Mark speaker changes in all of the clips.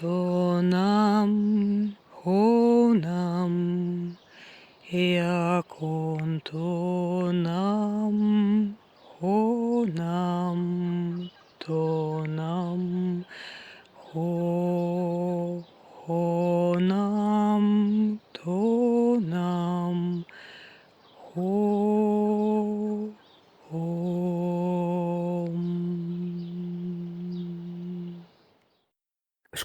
Speaker 1: honam, honam, yakon tonam, honam,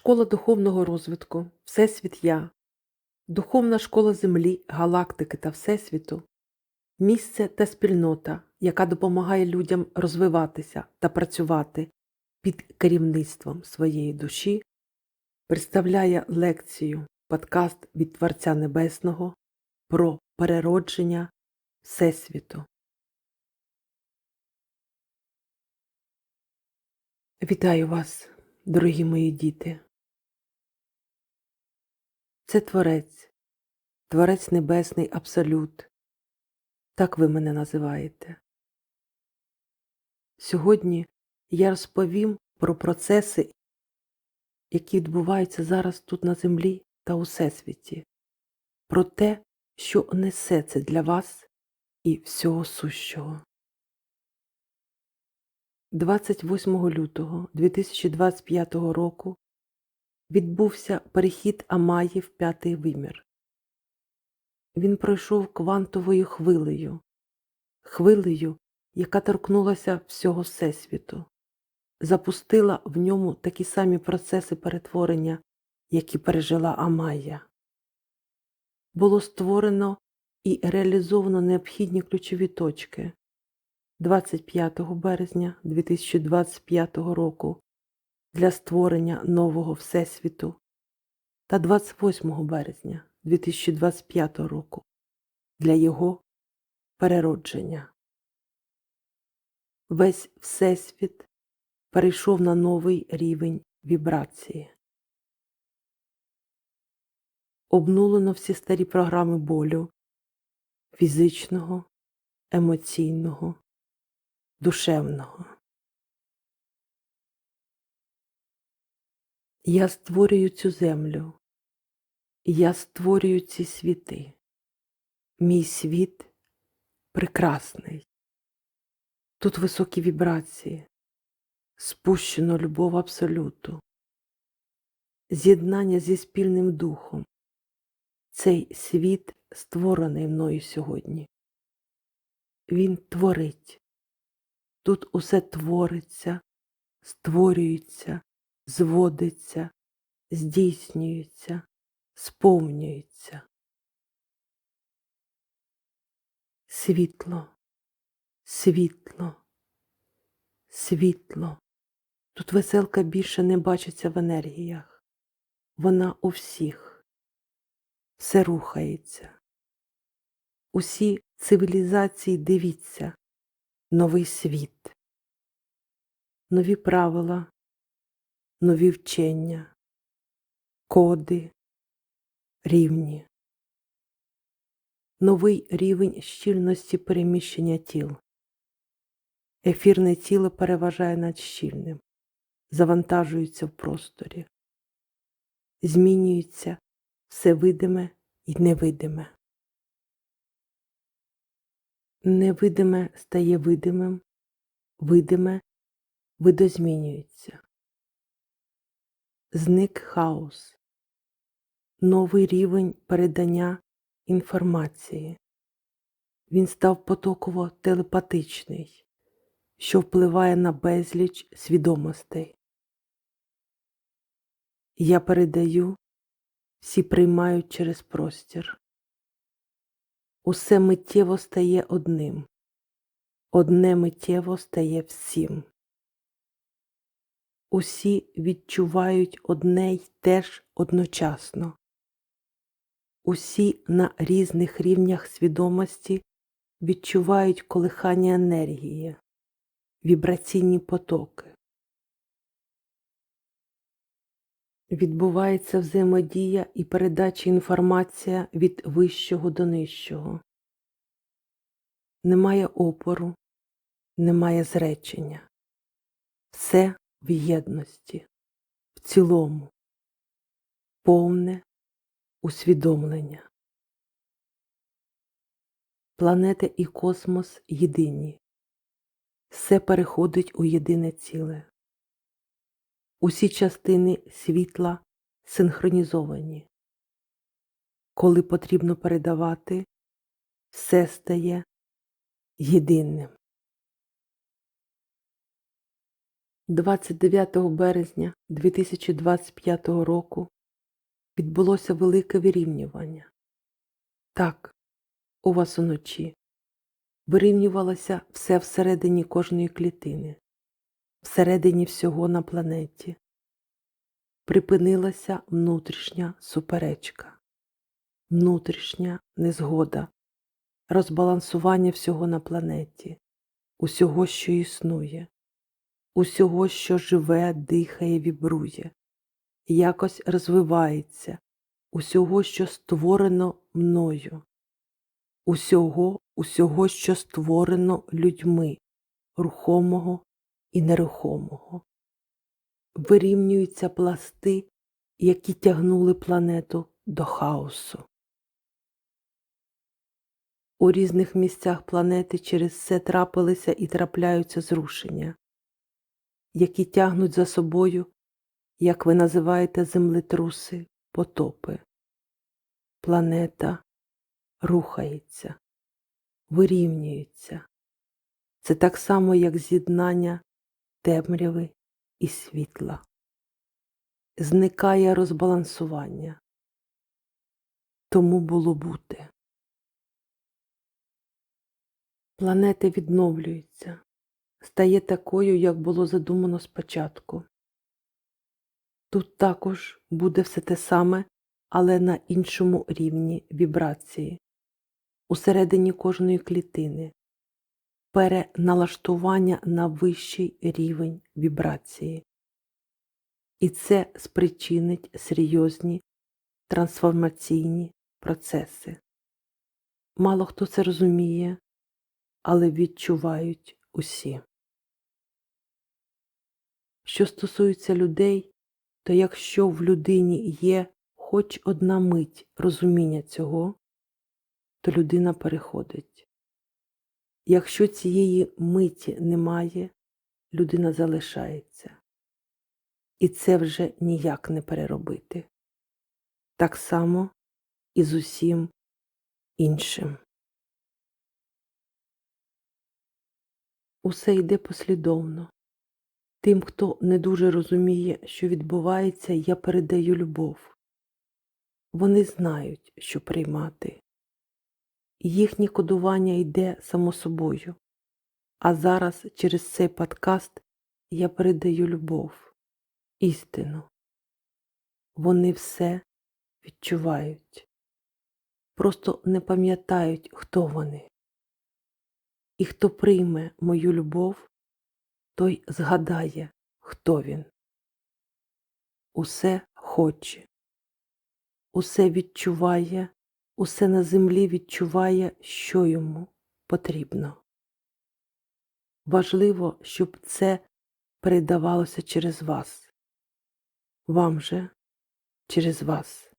Speaker 2: Школа духовного розвитку, Всесвіт Я, Духовна школа Землі, галактики та Всесвіту, місце та спільнота, яка допомагає людям розвиватися та працювати під керівництвом своєї душі, представляє лекцію подкаст від Творця Небесного про переродження Всесвіту. Вітаю вас, дорогі мої діти. Це Творець, Творець Небесний Абсолют. Так ви мене називаєте. Сьогодні я розповім про процеси, які відбуваються зараз тут на землі та у Всесвіті, про те, що несе це для вас і всього сущого. 28 лютого 2025 року відбувся перехід Амаї в п'ятий вимір. Він пройшов квантовою хвилею, хвилею, яка торкнулася всього Всесвіту, запустила в ньому такі самі процеси перетворення, які пережила Амая. Було створено і реалізовано необхідні ключові точки 25 березня 2025 року для створення нового Всесвіту та 28 березня 2025 року для його переродження. Весь Всесвіт перейшов на новий рівень вібрації. Обнулено всі старі програми болю фізичного, емоційного, душевного. Я створюю цю землю, я створюю ці світи. Мій світ прекрасний. Тут високі вібрації, спущено любов абсолюту, з'єднання зі спільним духом. Цей світ створений мною сьогодні. Він творить. Тут усе твориться, створюється, зводиться, здійснюється, сповнюється. Світло, світло, світло. Тут веселка більше не бачиться в енергіях. Вона у всіх. Все рухається. Усі цивілізації дивіться, новий світ, нові правила, нові вчення, коди, рівні, новий рівень щільності переміщення тіл. Ефірне тіло переважає над щільним, завантажується в просторі, змінюється все видиме і невидиме. Невидиме стає видимим, видиме видозмінюється. Зник хаос, новий рівень передання інформації. Він став потоково телепатичний, що впливає на безліч свідомостей. Я передаю, всі приймають через простір. Усе миттєво стає одним, одне миттєво стає всім. Усі відчувають одне й теж одночасно. Усі на різних рівнях свідомості відчувають колихання енергії, вібраційні потоки. Відбувається взаємодія і передача інформація від вищого до нижчого. Немає опору, немає зречення. Все в єдності, в цілому, повне усвідомлення. Планета і космос єдині. Все переходить у єдине ціле. Усі частини світла синхронізовані. Коли потрібно передавати, все стає єдиним. 29 березня 2025 року відбулося велике вирівнювання. Так, у вас уночі вирівнювалося все всередині кожної клітини, всередині всього на планеті. Припинилася внутрішня суперечка, внутрішня незгода, розбалансування всього на планеті, усього, що існує, усього, що живе, дихає, вібрує, якось розвивається, усього, що створено мною, усього, усього, що створено людьми, рухомого і нерухомого. Вирівнюються пласти, які тягнули планету до хаосу. У різних місцях планети через це трапилися і трапляються зрушення, які тягнуть за собою, як ви називаєте землетруси, потопи. Планета рухається, вирівнюється. Це так само, як з'єднання темряви і світла. Зникає розбалансування. Тому було бути. Планета відновлюється, стає такою, як було задумано спочатку. Тут також буде все те саме, але на іншому рівні вібрації, усередині кожної клітини, переналаштування на вищий рівень вібрації. І це спричинить серйозні трансформаційні процеси. Мало хто це розуміє, але відчувають усі. Що стосується людей, то якщо в людині є хоч одна мить розуміння цього, то людина переходить. Якщо цієї миті немає, людина залишається. І це вже ніяк не переробити. Так само і з усім іншим. Усе йде послідовно. Тим, хто не дуже розуміє, що відбувається, я передаю любов. Вони знають, що приймати. Їхнє кодування йде само собою. А зараз через цей подкаст я передаю любов, істину. Вони все відчувають, просто не пам'ятають, хто вони. І хто прийме мою любов, той згадає, хто він. Усе хоче, усе відчуває, усе на землі відчуває, що йому потрібно. Важливо, щоб це передавалося через вас, вам же через вас.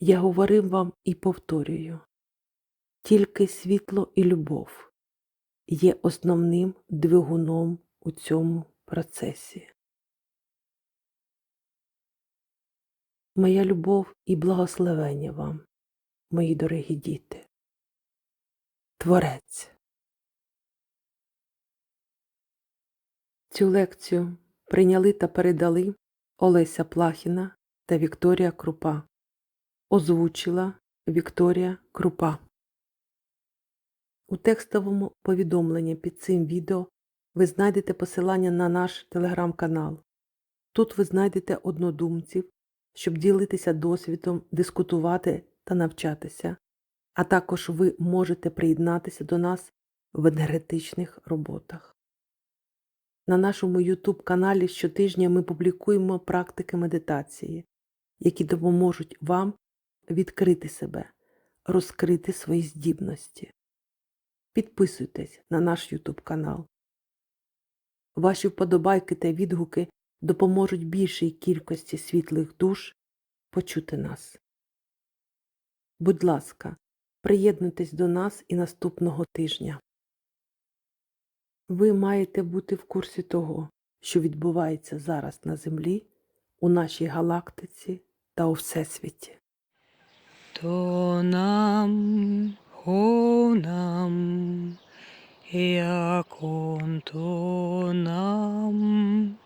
Speaker 2: Я говорив вам і повторюю, тільки світло і любов є основним двигуном у цьому процесі. Моя любов і благословення вам, мої дорогі діти. Творець. Цю лекцію прийняли та передали Олеся Плахіна та Вікторія Крупа. Озвучила Вікторія Крупа. У текстовому повідомленні під цим відео ви знайдете посилання на наш телеграм-канал. Тут ви знайдете однодумців, щоб ділитися досвідом, дискутувати та навчатися, а також ви можете приєднатися до нас в енергетичних роботах. На нашому YouTube каналі щотижня ми публікуємо практики медитації, які допоможуть вам відкрити себе, розкрити свої здібності. Підписуйтесь на наш YouTube канал. Ваші вподобайки та відгуки допоможуть більшій кількості світлих душ почути нас. Будь ласка, приєднуйтесь до нас і наступного тижня. Ви маєте бути в курсі того, що відбувається зараз на Землі, у нашій галактиці та у Всесвіті.
Speaker 1: то нам, хо нам, як он то нам,